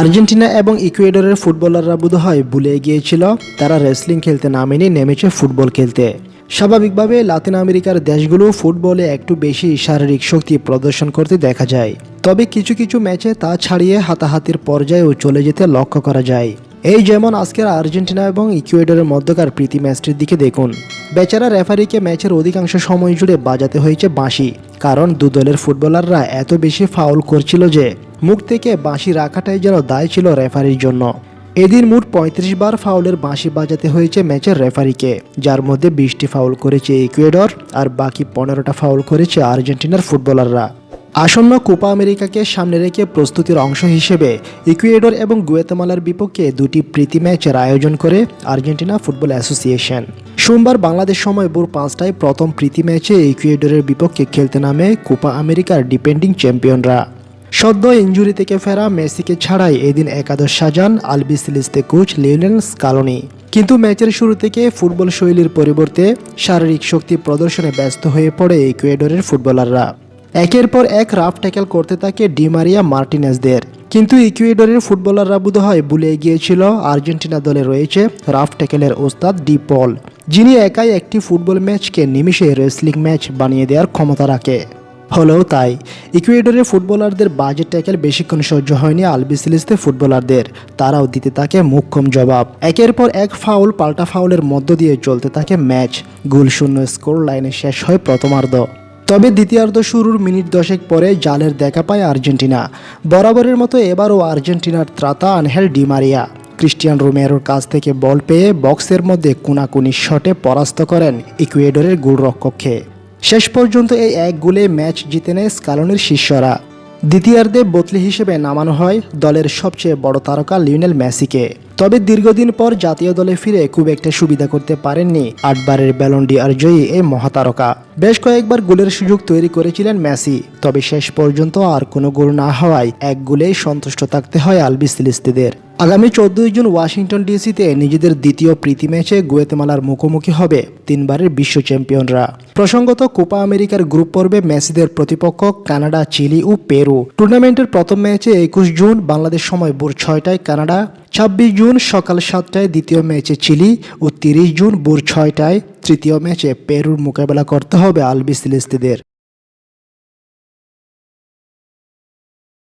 Argentina এবং ইকুয়েডরের ফুটবলাররা বোধ হয় ভুলে গিয়েছিল, তারা রেসলিং খেলতে নামেনি, নেমেছে ফুটবল খেলতে। স্বাভাবিকভাবে লাতিন আমেরিকার দেশগুলো ফুটবলে একটু বেশি শারীরিক শক্তি প্রদর্শন করতে দেখা যায়। তবে কিছু কিছু ম্যাচে তা ছাড়িয়ে হাতাহাতির পর্যায়েও চলে যেতে লক্ষ্য করা যায়। এই যেমন আজকের আর্জেন্টিনা এবং ইকুয়েডরের মধ্যকার প্রীতি ম্যাচটির দিকে দেখুন। বেচারা রেফারিকে ম্যাচের অধিকাংশ সময় জুড়ে বাজাতে হয়েছে বাঁশি। কারণ দু দলের ফুটবলাররা এত বেশি ফাউল করছিল যে, মুখ থেকে বাঁশি রাখাটাই যেন দায় ছিল রেফারির জন্য। এদিন মোট পঁয়ত্রিশ বার ফাউলের বাঁশি বাজাতে হয়েছে ম্যাচের রেফারিকে, যার মধ্যে বিশটি ফাউল করেছে ইকুয়েডর আর বাকি পনেরোটা ফাউল করেছে আর্জেন্টিনার ফুটবলাররা। আসন্ন কোপা আমেরিকাকে সামনে রেখে প্রস্তুতির অংশ হিসেবে ইকুয়েডর এবং গুয়েতামালার বিপক্ষে দুটি প্রীতি ম্যাচের আয়োজন করে আর্জেন্টিনা ফুটবল অ্যাসোসিয়েশন। সোমবার বাংলাদেশ সময় ভোর পাঁচটায় প্রথম প্রীতি ম্যাচে ইকুয়েডরের বিপক্ষে খেলতে নামে কোপা আমেরিকার ডিপেন্ডিং চ্যাম্পিয়নরা। সদ্য ইঞ্জুরি থেকে ফেরা মেসিকে ছাড়াই এদিন একাদশ সাজান Albiceleste coach Lionel Scaloni. কিন্তু ম্যাচের শুরু থেকে ফুটবল শৈলীর পরিবর্তে শারীরিক শক্তি প্রদর্শনে ব্যস্ত হয়ে পড়ে ইকুয়েডরের ফুটবলাররা। একের পর এক রাফ ট্যাকেল করতে থাকে ডিমারিয়া মার্টিনেসদের কিন্তু ইকুয়েডরের ফুটবলাররা বোধহয় ভুলে গিয়েছিল, আর্জেন্টিনা দলে রয়েছে রাফ ট্যাকেলের ওস্তাদ ডি পল, যিনি একাই একটি ফুটবল ম্যাচকে নিমিষে রেসলিং ম্যাচ বানিয়ে দেওয়ার ক্ষমতা রাখে। হলেও তাই, ইকুয়েডরের ফুটবলারদের বাজে ট্যাকেল বেশিক্ষণ সহ্য হয়নি আলবিসিলিস্তে ফুটবলারদের, তারাও দিতে থাকে মুখ্যম জবাব। একের পর এক ফাউল, পাল্টা ফাউলের মধ্য দিয়ে চলতে থাকে ম্যাচ, গোল শূন্য স্কোর লাইনে শেষ হয় প্রথমার্ধ। তবে দ্বিতীয়ার্ধ শুরুর মিনিট দশেক পরে জালের দেখা পায় আর্জেন্টিনা। বরাবরের মতো এবারও আর্জেন্টিনার ত্রাতা আনহেল ডিমারিয়া ক্রিস্টিয়ান রোমেরোর কাছ থেকে বল পেয়ে বক্সের মধ্যে কোনাকুনি শটে পরাস্ত করেন ইকুয়েডরের গোলরক্ষককে। শেষ পর্যন্ত এই এক গোলে ম্যাচ জিতে নেয় স্কালনের শিষ্যরা। দ্বিতীয়ার্ধে বদলি হিসেবে নামানো হয় দলের সবচেয়ে বড় তারকা লিওনেল মেসিকে। তবে দীর্ঘদিন পর জাতীয় দলে ফিরে খুব একটা সুবিধা করতে পারেননি আটবারের ব্যালন্ডি আর জয়ী এই মহাতারকা। বেশ কয়েকবার গোলের সুযোগ তৈরি করেছিলেন মেসি, তবে শেষ পর্যন্ত আর কোনো গোল না হওয়ায় এক গোলেই সন্তুষ্ট থাকতে হয় আলবি সিলিস্তিদের আগামী চোদ্দই জুন ওয়াশিংটন ডিসিতে নিজেদের দ্বিতীয় প্রীতি ম্যাচে গুয়েতেমালার মুখোমুখি হবে তিনবারের বিশ্ব চ্যাম্পিয়নরা। প্রসঙ্গত কোপা আমেরিকার গ্রুপ পর্বে মেসিদের প্রতিপক্ষ কানাডা, চিলি ও পেরু। টুর্নামেন্টের প্রথম ম্যাচে একুশ জুন বাংলাদেশ সময় ভোর ছয়টায় কানাডা, ছাব্বিশ জুন সকাল সাতটায় দ্বিতীয় ম্যাচে চিলি ও তিরিশ জুন ভোর ছয়টায় তৃতীয় ম্যাচে পেরুর মোকাবেলা করতে হবে আলবি সিলিস্তিদের